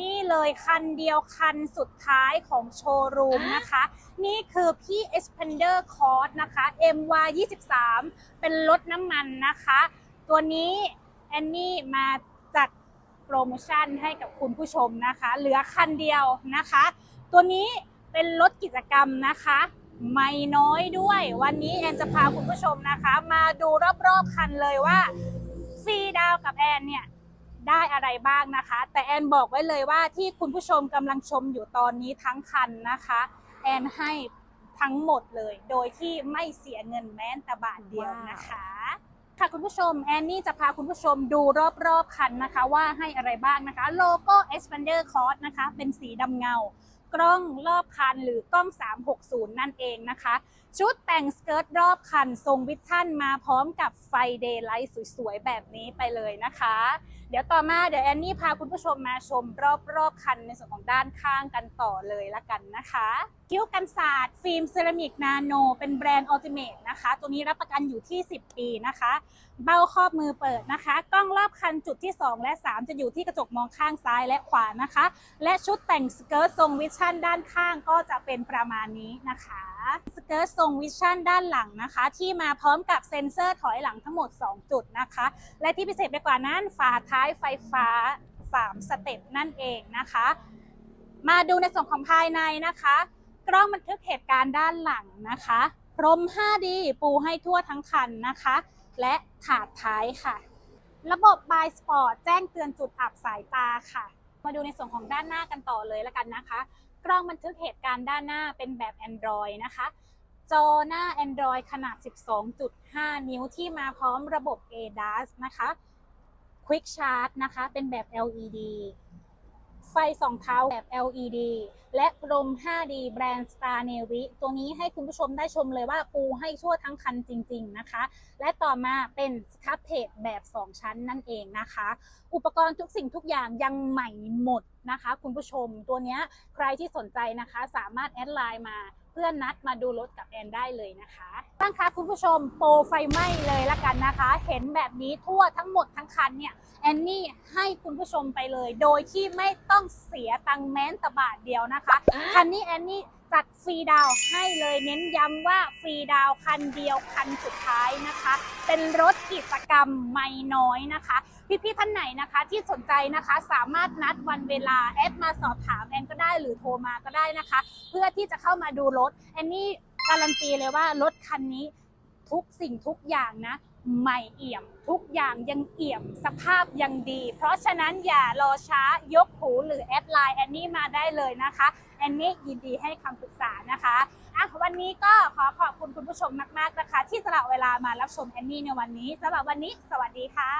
นี่เลยคันเดียวคันสุดท้ายของโชว์รูมนะคะ นี่คือพี่ Expander Cross นะคะ MY 23เป็นรถน้ำมันนะคะ ตัวนี้แอนนี่มาจัดโปรโมชั่นให้กับคุณผู้ชมนะคะ เหลือคันเดียวนะคะ ตัวนี้เป็นรถกิจกรรมนะคะ ไม่น้อยด้วย วันนี้แอนจะพาคุณผู้ชมนะคะ มาดูรอบๆคันเลยว่าฟีดาวกับแอนเนี่ย อะไรบ้างนะคะ แต่แอนบอกไว้เลยว่าที่คุณผู้ชมกำลังชมอยู่ตอนนี้ทั้งคันนะคะ แอนให้ทั้งหมดเลย โดยที่ไม่เสียเงินแม้แต่บาทเดียวนะคะ ค่ะคุณผู้ชมแอนนี่จะพาคุณผู้ชมดูรอบๆคันนะคะ ว่าให้อะไรบ้างนะคะ โลโก้ Expander Cross นะคะ เป็นสีดำเงากล้องรอบคันหรือกล้อง 360 นั่นเองนะคะ ชุดแต่งสเกิร์ตรอบคันทรงวิชั่นมาพร้อมกับไฟเดย์ไลท์สวยๆ แบบนี้ไปเลยนะคะเดี๋ยวต่อมาเดี๋ยวแอนนี่พาคุณผู้ชมมาชมรอบๆคันในส่วนของด้านข้างกันต่อเลยละกันนะคะ คิ้วกันศาสตร์ฟิล์มเซรามิกนาโน เป็นแบรนด์อัลติเมทนะคะ ตัวนี้รับประกันอยู่ที่ 10 ปีนะคะ เบ้าครอบมือเปิดนะคะ กล้องรอบคันจุดที่ 2 และ 3 จะอยู่ที่กระจกมองข้างซ้ายและขวานะคะ และชุดแต่งสเกิร์ตทรงวิชั่นด้านข้างก็จะเป็นประมาณนี้นะคะสเกิร์ตทรงวิชั่นด้านหลังนะคะ ที่มาพร้อมกับเซ็นเซอร์ถอยหลังทั้งหมด 2 จุดนะคะ และที่พิเศษไปกว่านั้นฝาท้ายไฟฟ้า 3 สเต็ปนั่นเองนะคะ มาดูในส่วนของภายในนะคะ กล้องบันทึกเหตุการณ์ด้านหลังนะคะพรม 5D ปูให้ทั่วทั้งคันนะคะ และถาดท้ายค่ะ ระบบ by Sport แจ้งเตือนจุดอับสายตาค่ะ มาดูในส่วนของด้านหน้ากันต่อเลยละกันนะคะ กล้องบันทึกเหตุการณ์ด้านหน้าเป็นแบบ Android นะคะจอหน้า Android ขนาด 12.5 นิ้วที่มาพร้อมระบบ ADAS นะคะ Quick Charge นะคะ เป็นแบบ LED ไฟสองเท้าแบบ LED และพรม 5D แบรนด์ Star Navy ตัวนี้ให้คุณผู้ชมได้ชมเลยว่าปูให้ทั่วทั้งคันจริง ๆ นะคะ และต่อมาเป็นสครับเพจแบบ 2 ชั้นนั่นเองนะคะ อุปกรณ์ทุกสิ่งทุกอย่างยังใหม่หมดนะคะ คุณผู้ชมตัวนี้ใครที่สนใจนะคะ สามารถแอดไลน์มา พื่อนนัดมาดูรถกับแอนได้เลยนะคะบ้างคะคุณผู้ชมโปรไฟไหม้เลยละกันนะคะ เห็นแบบนี้ทั่วทั้งหมดทั้งคันเนี่ยแอนนี่ให้คุณผู้ชมไปเลย โดยที่ไม่ต้องเสียตังค์แม้แต่บาทเดียวนะคะคันนี้แอนนี่ จัดฟรีดาวให้เลยเน้นย้ำว่าฟรีดาวคันเดียวคันสุดท้ายนะคะ เป็นรถกิจกรรมไม่น้อยนะคะ พี่ๆท่านไหนนะคะที่สนใจนะคะสามารถนัดวันเวลาแอดมาสอบถามแอนก็ได้หรือโทรมาก็ได้นะคะ เพื่อที่จะเข้ามาดูรถแอนนี่การันตีเลยว่ารถคันนี้ ทุกสิ่งทุกอย่างนะใหม่เอี่ยม ทุกอย่างยังเอี่ยม สภาพยังดี เพราะฉะนั้นอย่ารอช้ายกหูหรือแอดไลน์แอนนี่มาได้เลยนะคะแอนนี่ยินดีให้คำปรึกษานะคะอะวันนี้ก็ขอขอบคุณคุณผู้ชมมาก ๆ นะคะ ที่สละเวลามารับชมแอนนี่ในวันนี้สำหรับวันนี้ สวัสดีค่ะ